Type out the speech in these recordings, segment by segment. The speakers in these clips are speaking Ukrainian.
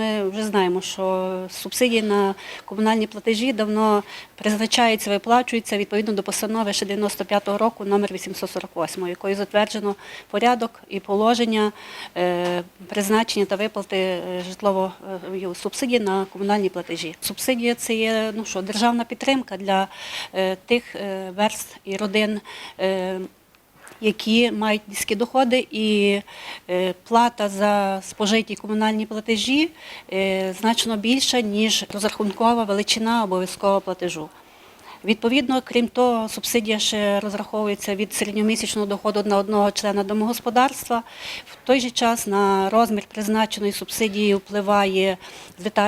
Ми вже знаємо, що субсидії на комунальні платежі давно призначаються, виплачуються відповідно до постанови ще 95-го року номер 848, якою затверджено порядок і положення е, призначення та виплати е, житлової субсидії на комунальні платежі. Субсидія це є ну що державна підтримка для е, тих верств і родин. Які мають низькі доходи, і е, плата за спожиті комунальні платежі е, значно більша, ніж розрахункова величина обов'язкового платежу. Відповідно, крім того, субсидія ще розраховується від середньомісячного доходу на одного члена домогосподарства. В той же час на розмір призначеної субсидії впливає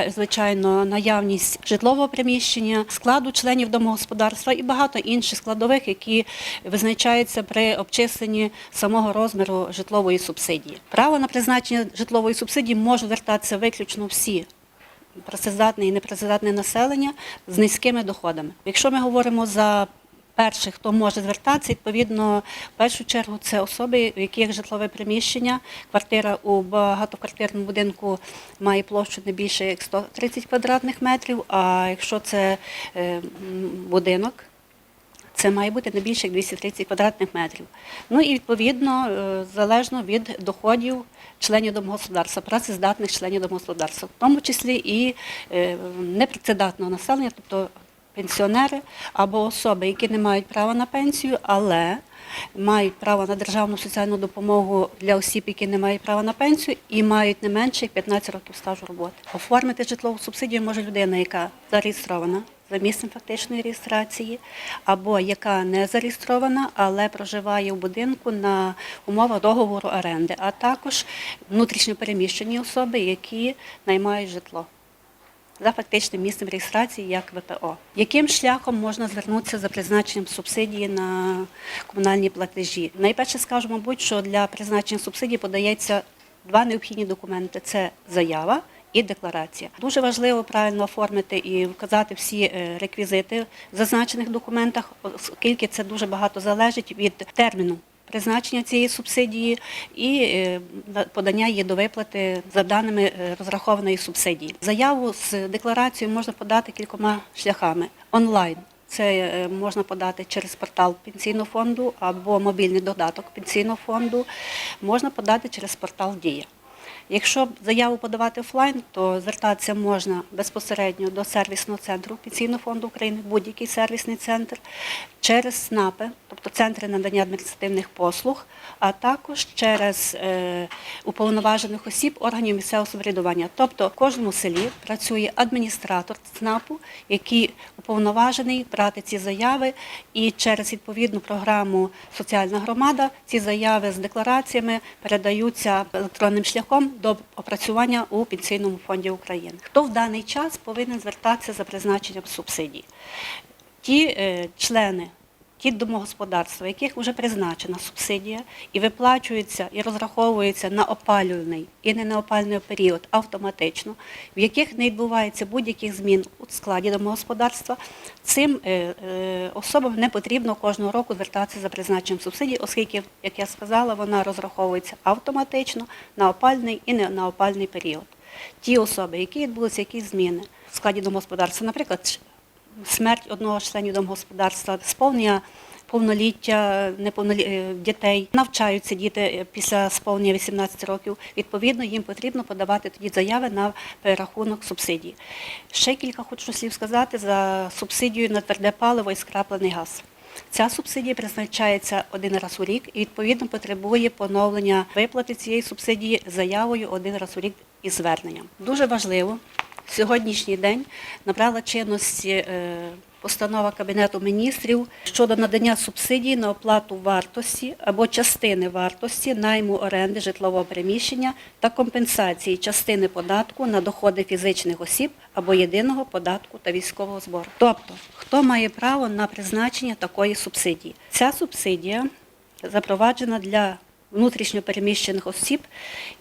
звичайно наявність житлового приміщення, складу членів домогосподарства і багато інших складових, які визначаються при обчисленні самого розміру житлової субсидії. Право на призначення житлової субсидії можуть звертатися виключно всі працездатне і непрацездатне населення з низькими доходами. Якщо ми говоримо за перших, хто може звертатися, відповідно, в першу чергу це особи, у яких житлове приміщення, квартира у багатоквартирному будинку має площу не більше як 130 квадратних метрів, а якщо це е, будинок, це має бути не більше як 230 квадратних метрів. Ну і відповідно е, залежно від доходів членів домогосподарства, працездатних членів домогосподарства, в тому числі і е, непрацездатного населення, тобто пенсіонери або особи, які не мають права на пенсію, але мають право на державну соціальну допомогу для осіб, які не мають права на пенсію, і мають не менше як 15 років стажу роботи. Оформити житлову субсидію може людина, яка зареєстрована за місцем фактичної реєстрації, або яка не зареєстрована, але проживає в будинку на умовах договору оренди, а також внутрішньо переміщені особи, які наймають житло за фактичним місцем реєстрації як ВПО. Яким шляхом можна звернутися за призначенням субсидії на комунальні платежі? Найперше скажу, мабуть, що для призначення субсидії подається два необхідні документи: це заява. І декларація дуже важливо правильно оформити і вказати всі е, реквізити в зазначених документах, оскільки це дуже багато залежить від терміну призначення цієї субсидії і е, подання її до виплати за даними е, розрахованої субсидії. Заяву з декларацією можна подати кількома шляхами онлайн. Це можна подати через портал пенсійного фонду або мобільний додаток пенсійного фонду. Можна подати через портал Дія. Якщо заяву подавати офлайн, то звертатися можна безпосередньо до сервісного центру Пенсійного фонду України, будь-який сервісний центр, через СНАПи, тобто центри надання адміністративних послуг, а також через е, уповноважених осіб органів місцевого самоврядування. Тобто в кожному селі працює адміністратор ЦНАПу, який уповноважений брати ці заяви, і через відповідну програму Соціальна громада ці заяви з деклараціями передаються електронним шляхом до опрацювання у Пенсійному фонді України. Хто в даний час повинен звертатися за призначенням субсидій? Ті е, члени, ті домогосподарства, яких вже призначена субсидія і виплачується і розраховується на опалювальний і не на опалювальний період автоматично, в яких не відбувається будь-яких змін у складі домогосподарства, цим е, е, особам не потрібно кожного року звертатися за призначенням субсидії, оскільки, як я сказала, вона розраховується автоматично на опальний і не на опальний період. Ті особи, які відбулися якісь зміни в складі домогосподарства, наприклад, смерть одного з членів домогосподарства, сповнення повноліття неповнолі... е, дітей, навчаються діти е, після сповнення 18 років. Відповідно, їм потрібно подавати тоді заяви на перерахунок субсидій. Ще кілька хочу слів сказати за субсидію на тверде паливо і скраплений газ. Ця субсидія призначається один раз у рік і відповідно потребує поновлення виплати цієї субсидії заявою один раз у рік із зверненням. Дуже важливо сьогоднішній день набрала чинності е, постанова Кабінету міністрів щодо надання субсидій на оплату вартості або частини вартості найму оренди житлового приміщення та компенсації частини податку на доходи фізичних осіб або єдиного податку та військового збору. Тобто, хто має право на призначення такої субсидії? Ця субсидія запроваджена для внутрішньо переміщених осіб,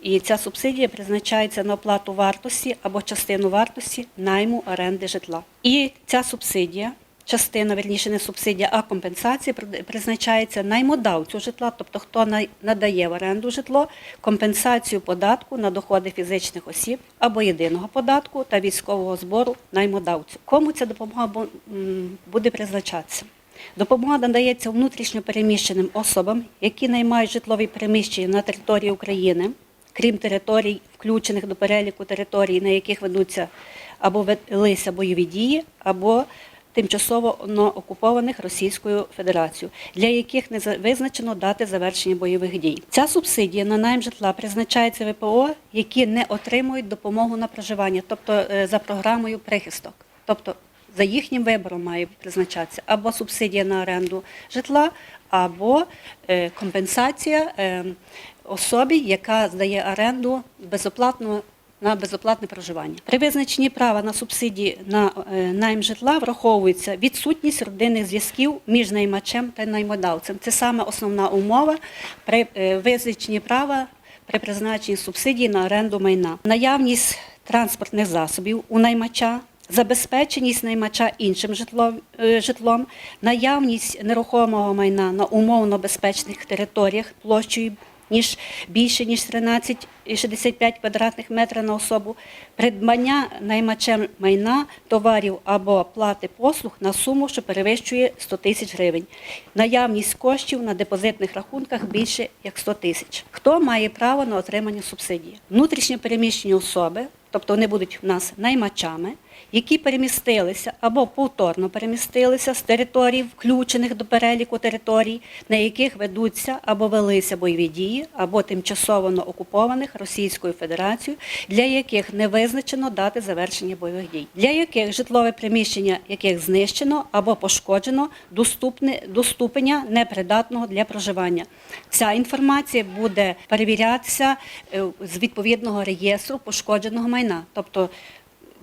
і ця субсидія призначається на оплату вартості або частину вартості найму оренди житла. І ця субсидія частина, верніше не субсидія, а компенсація призначається наймодавцю житла, тобто хто надає в оренду житло, компенсацію податку на доходи фізичних осіб або єдиного податку та військового збору наймодавцю. Кому ця допомога бу- буде призначатися? Допомога надається внутрішньо переміщеним особам, які наймають житлові приміщення на території України, крім територій, включених до переліку територій, на яких ведуться або велися бойові дії, або тимчасово окупованих Російською Федерацією, для яких не визначено дати завершення бойових дій. Ця субсидія на найм житла призначається ВПО, які не отримують допомогу на проживання, тобто е, за програмою прихисток. Тобто за їхнім вибором має призначатися або субсидія на оренду житла, або е, компенсація е, особі, яка здає оренду безоплатно на безоплатне проживання. При визначенні права на субсидії на е, найм житла враховується відсутність родинних зв'язків між наймачем та наймодавцем. Це саме основна умова при визначенні права при призначенні субсидії на оренду майна. Наявність транспортних засобів у наймача, забезпеченість наймача іншим житлом, е, житлом, наявність нерухомого майна на умовно безпечних територіях площею ніж більше ніж 13,65 квадратних метрів на особу, придбання наймачем майна, товарів або плати послуг на суму, що перевищує 100 тисяч гривень, наявність коштів на депозитних рахунках більше як 100 тисяч. Хто має право на отримання субсидії? Внутрішньо переміщені особи, тобто вони будуть у нас наймачами, які перемістилися або повторно перемістилися з територій, включених до переліку територій, на яких ведуться або велися бойові дії, або тимчасово окупованих Російською Федерацією, для яких не визначено дати завершення бойових дій, для яких житлове приміщення яких знищено або пошкоджено доступне до ступеня непридатного для проживання. Ця інформація буде перевірятися е, з відповідного реєстру пошкодженого майна, тобто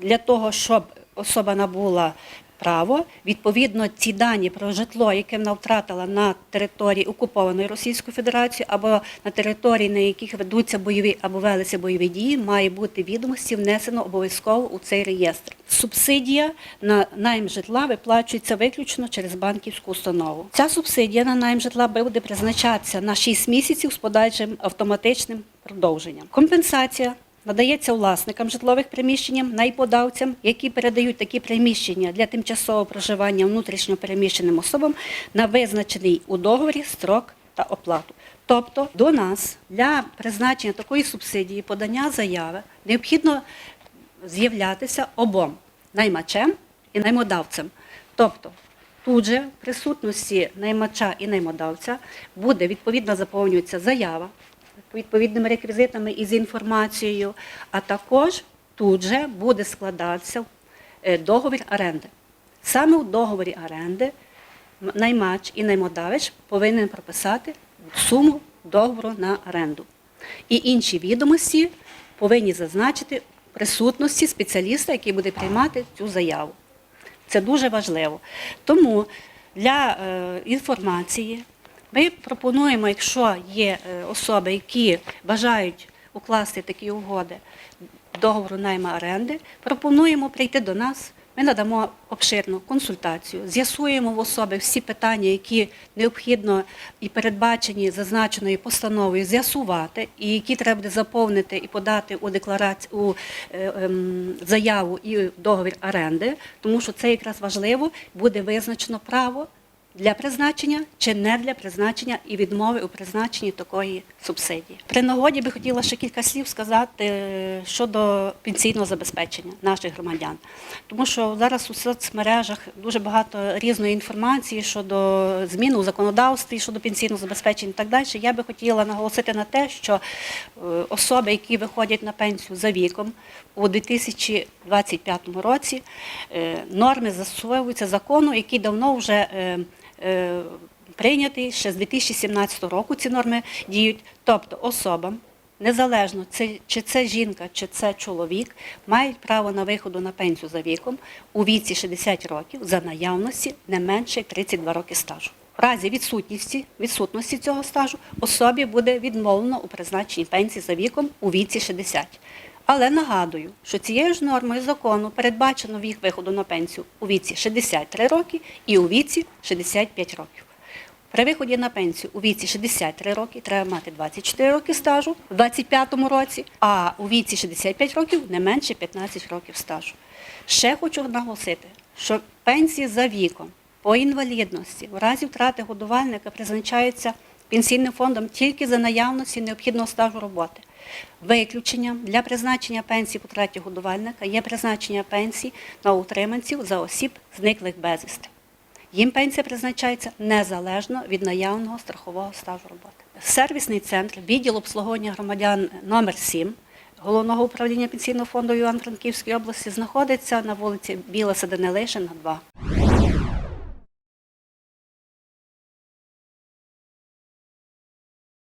для того, щоб особа набула право, відповідно ці дані про житло, яке вона втратила на території окупованої Російською Федерацією або на території, на яких ведуться бойові або велися бойові дії, має бути відомості внесено обов'язково у цей реєстр. Субсидія на найм житла виплачується виключно через банківську установу. Ця субсидія на найм житла буде призначатися на 6 місяців з подальшим автоматичним продовженням. Компенсація надається власникам житлових приміщень, найподавцям, які передають такі приміщення для тимчасового проживання внутрішньо переміщеним особам на визначений у договорі строк та оплату. Тобто до нас для призначення такої субсидії подання заяви необхідно з'являтися обом наймачем і наймодавцем. Тобто тут же в присутності наймача і наймодавця буде відповідно заповнюється заява відповідними реквізитами і з інформацією, а також тут же буде складатися е, договір оренди. Саме у договорі оренди наймач і наймодавець повинен прописати суму договору на оренду. І інші відомості повинні зазначити присутності спеціаліста, який буде приймати цю заяву. Це дуже важливо. Тому для е, інформації ми пропонуємо, якщо є е, особи, які бажають укласти такі угоди договору найма оренди, пропонуємо прийти до нас. Ми надамо обширну консультацію, з'ясуємо в особи всі питання, які необхідно і передбачені зазначеною постановою з'ясувати, і які треба буде заповнити і подати у декларацію у е, ем, заяву і договір оренди, тому що це якраз важливо, буде визначено право для призначення чи не для призначення і відмови у призначенні такої субсидії. При нагоді би хотіла ще кілька слів сказати е, щодо пенсійного забезпечення наших громадян, тому що зараз у соцмережах дуже багато різної інформації щодо змін у законодавстві щодо пенсійного забезпечення і так далі. Я би хотіла наголосити на те, що е, особи, які виходять на пенсію за віком у 2025 році, е, норми застосовуються закону, який давно вже прийнятий ще з 2017 року. Ці норми діють. Тобто особам, незалежно чи це жінка, чи це чоловік, мають право на виходу на пенсію за віком у віці 60 років за наявності не менше 32 роки стажу. В разі відсутності, відсутності цього стажу особі буде відмовлено у призначенні пенсії за віком у віці 60. Але нагадую, що цією ж нормою закону передбачено вік виходу на пенсію у віці 63 роки і у віці 65 років. При виході на пенсію у віці 63 роки треба мати 24 роки стажу в 25-му році, а у віці 65 років не менше 15 років стажу. Ще хочу наголосити, що пенсії за віком по інвалідності в разі втрати годувальника призначаються пенсійним фондом тільки за наявності необхідного стажу роботи. Виключенням для призначення пенсії по втраті годувальника є призначення пенсій на утриманців за осіб, зниклих безвісти. Їм пенсія призначається незалежно від наявного страхового стажу роботи. Сервісний центр, відділ обслуговування громадян номер 7 Головного управління пенсійного фонду Івано-Франківської області знаходиться на вулиці Біла Седенелишина, 2.